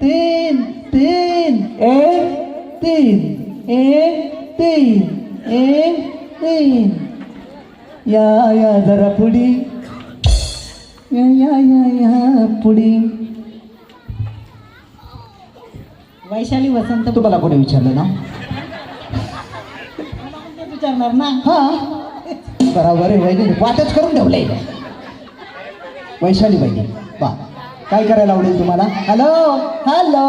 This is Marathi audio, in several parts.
तीन तीन एक तीन एक तीन एक तीन. या या जरा पुढी. या या या या पुढी. वैशाली वसंत तुम्हाला कोणी विचारलं ना? विचारणार ना? हा. बरोबर आहे वहिनी वाटच करून ठेवलंय. वैशाली बहिणी वा. काय करायला आवडेल तुम्हाला? हॅलो हॅलो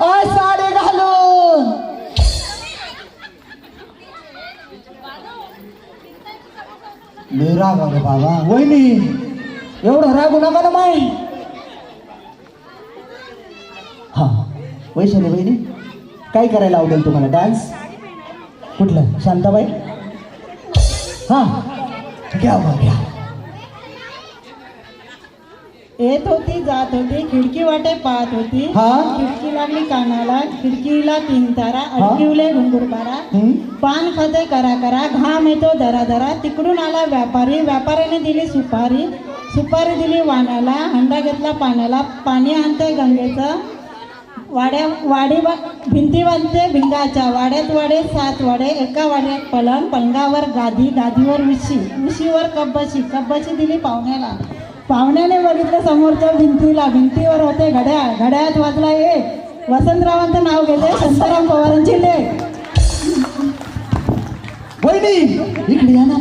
अ साडे घालून! मी राग आले बाबा. वहिनी एवढं रागू नका ना माय हा वैशाली बहिणी काय करायला आवडेल तुम्हाला? डान्स कुठलं? शांताबाई? हा घ्या मग घ्या. येत होती जात होती खिडकी वाटे पाहत होती. हा. खिडकी लागली कानाला खिडकीला तीन तारा अडकिवले घुंगुरबारा हं? पान खाते करा करा घाम येतो दरा दरा. तिकडून आला व्यापारी व्यापाऱ्याने दिली सुपारी. सुपारी दिली वाण्याला हंडा घेतला पाण्याला. पाणी आणते गंगेचं. वाड्या वाडी भिंती बांधते भिंगाच्या. वाड्यात वाडे सात वाडे एका वाड्यात पलंग पलंगावर गादी गादीवर उशी उशीवर कब्बशी कब्बशी दिली पाहुण्याला. पाहुण्याने बघितलं समोरच्या भिंतीला. भिंतीवर होते घड्याळ. घड्याळात वाजला एक वसंतरावांचं नाव घेते शांताराम पवारांची लेख वहिनी इकडे या ना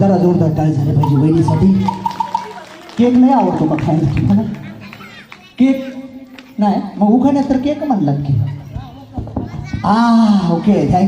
जरा जोरदार टाळ झालं पाहिजे वहिनीसाठी. केक नाही आवडतो का खायला. तुम्हाला केक नाही मग उखाण्यात तर केक म्हणलात की. आ ओके थँक्यू